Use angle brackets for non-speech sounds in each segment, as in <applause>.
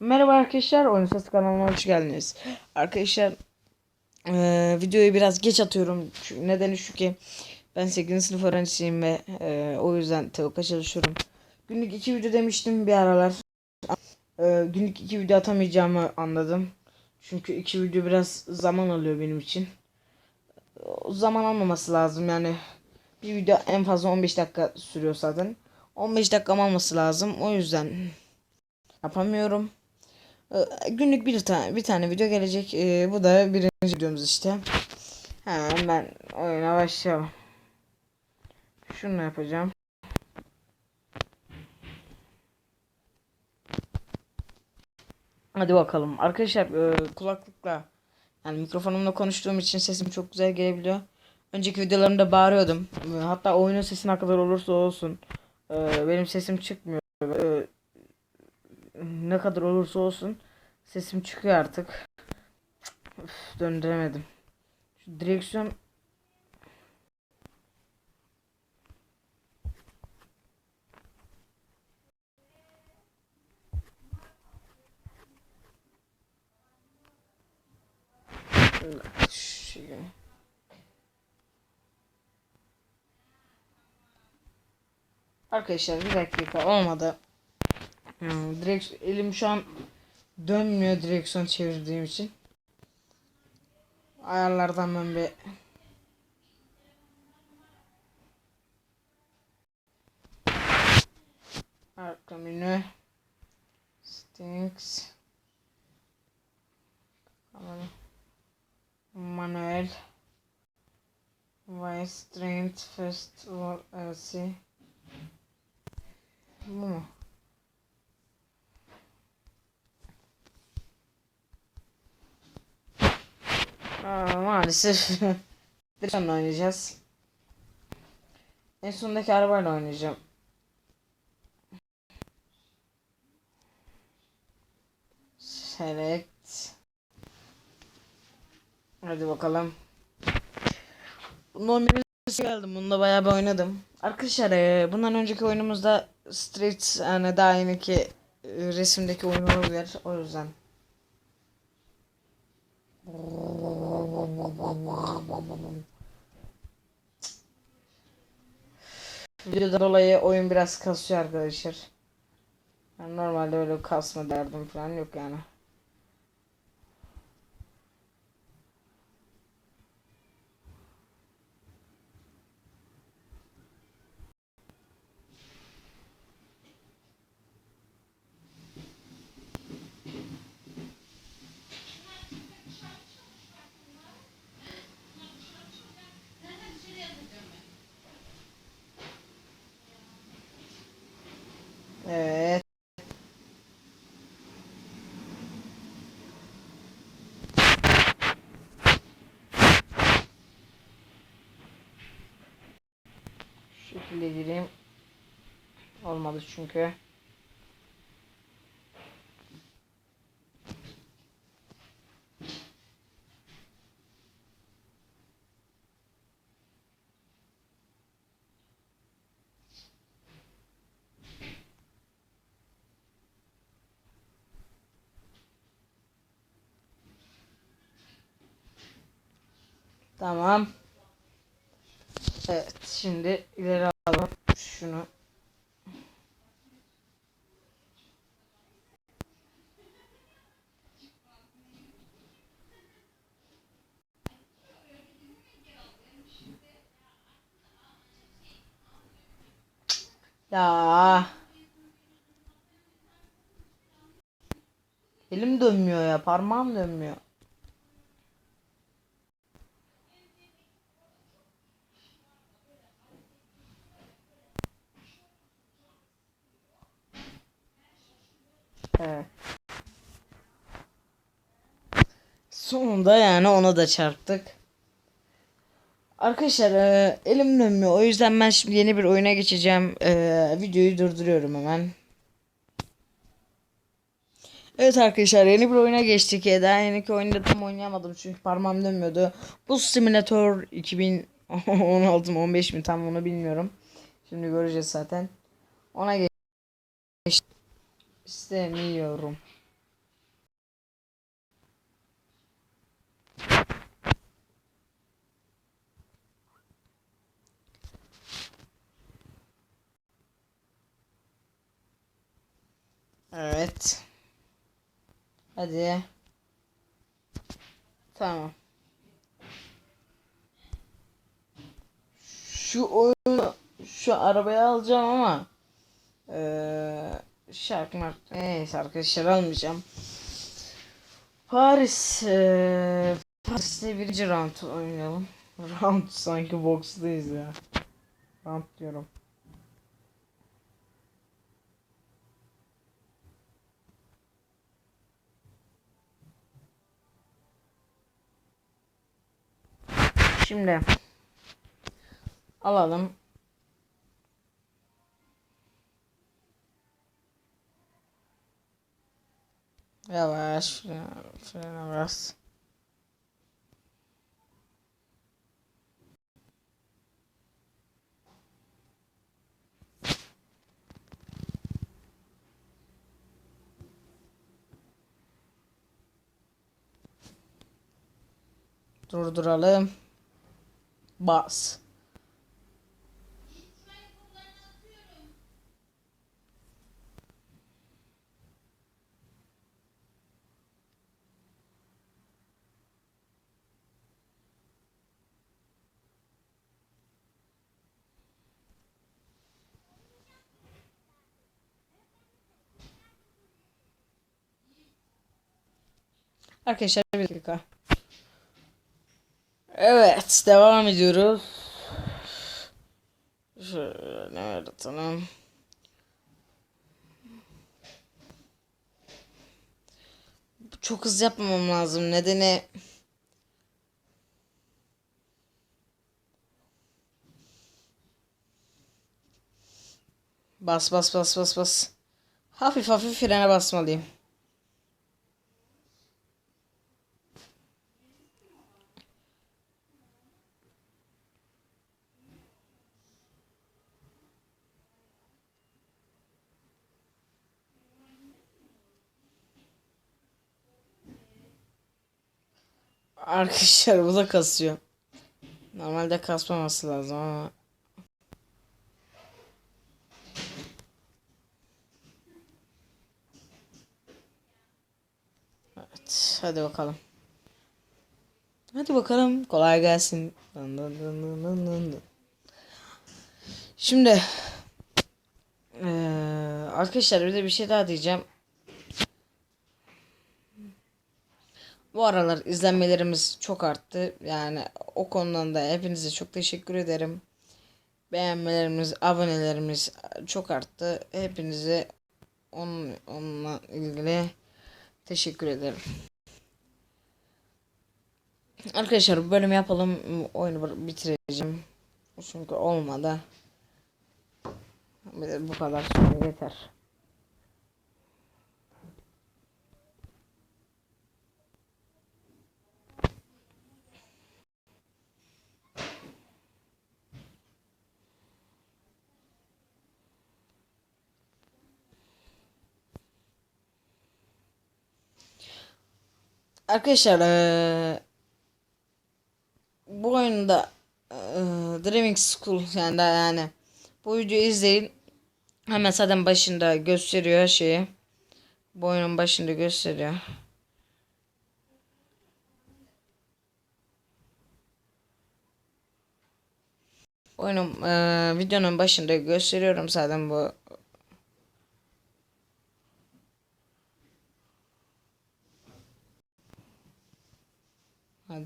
Merhaba arkadaşlar, Oyun Sesi kanalına hoş geldiniz. Arkadaşlar, eee, videoyu biraz geç atıyorum. Şu, nedeni şu ki ben 8. sınıf öğrencisiyim ve eee, o yüzden TEOK'a çalışıyorum. Günlük 2 video demiştim bir aralar. Eee, günlük 2 video atamayacağımı anladım. Çünkü 2 video biraz zaman alıyor benim için. O zaman almaması lazım yani. Bir video en fazla 15 dakika sürüyor zaten. 15 dakika alması lazım. O yüzden yapamıyorum. Ee, Günlük bir tane bir tane video gelecek. Ee, bu da birinci videomuz işte. Hemen ben oyuna başlayalım. Şunu yapacağım. Hadi bakalım. Arkadaşlar e, kulaklıkla yani mikrofonumla konuştuğum için sesim çok güzel gelebiliyor. Önceki videolarımda bağırıyordum. Hatta oyunun sesi ne kadar olursa olsun e, benim sesim çıkmıyor. E, ne kadar olursa olsun sesim çıkıyor artık. Üf, döndüremedim. Şu direksiyon Arkadaşlar bir dakika olmadı. Hmm, direkt elim şu an dönmüyor direksiyon çevirdiğim için. Ayarlardan ben bir arka menü Stinks Manuel Vice Strength First War LC Bu mu? Aa, maalesef <laughs> direksiyonla oynayacağız. En sondaki arabayla oynayacağım. Select. Hadi bakalım. Bunun bir geldim. Bununla bayağı bir oynadım. Arkadaşlar eee, bundan önceki oyunumuzda Street yani daha yeniki eee, resimdeki oyun olabilir. O yüzden. Videodan dolayı oyun biraz kasıyor arkadaşlar. Yani normalde öyle kasma derdim falan yok yani. Evet. Şu şekilde gireyim. Olmadı çünkü. Tamam. Evet şimdi ileri alalım şunu. Ya. Elim dönmüyor ya, parmağım dönmüyor. Evet. Sonunda yani ona da çarptık. Arkadaşlar e, elim dönmüyor. O yüzden ben şimdi yeni bir oyuna geçeceğim. E, videoyu durduruyorum hemen. Evet arkadaşlar yeni bir oyuna geçtik. Daha yeniki oyunda tam oynayamadım çünkü parmağım dönmüyordu. Bu Simulator 2016 mı 15 mi tam onu bilmiyorum. Şimdi göreceğiz zaten. Ona geç istemiyorum. Evet. Hadi. Tamam. Şu oyunu şu arabayı alacağım ama eee şarkı mark neyse arkadaşlar almayacağım. Paris eee Paris'te birinci round oynayalım. <laughs> Round sanki box'tayız ya. Round diyorum. Şimdi alalım. Yavaş frene, bas. Durduralım. Bas. Arkadaşlar bir dakika. Evet devam ediyoruz. Şöyle yaratalım. Çok hızlı yapmamam lazım. Nedeni Bas bas bas bas bas. Hafif hafif frene basmalıyım. Arkadaşlar bu da kasıyor. Normalde kasmaması lazım ama. Evet, hadi bakalım. Hadi bakalım, kolay gelsin. Dın dın dın dın dın dın. Şimdi eee, arkadaşlar bir de bir şey daha diyeceğim. Bu aralar izlenmelerimiz çok arttı. Yani o konudan da hepinize çok teşekkür ederim. Beğenmelerimiz, abonelerimiz çok arttı. Hepinize onun, onunla ilgili teşekkür ederim. Arkadaşlar bu bölümü yapalım. Oyunu bitireceğim. Çünkü olmadı. Bu kadar sonra yeter. Arkadaşlar eee, bu oyunda eee, Dreaming School yani da yani bu videoyu izleyin. Hemen zaten başında gösteriyor her şeyi. Bu oyunun başında gösteriyor. Oyunun eee, videonun başında gösteriyorum zaten bu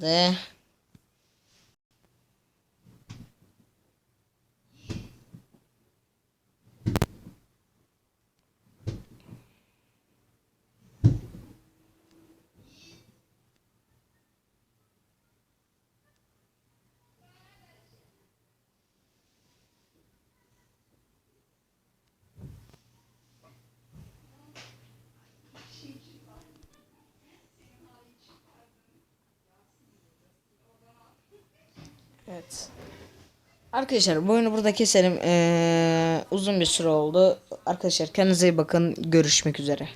Hadi. Evet. Arkadaşlar bu oyunu burada keselim. Ee, uzun bir süre oldu. Arkadaşlar kendinize iyi bakın. Görüşmek üzere.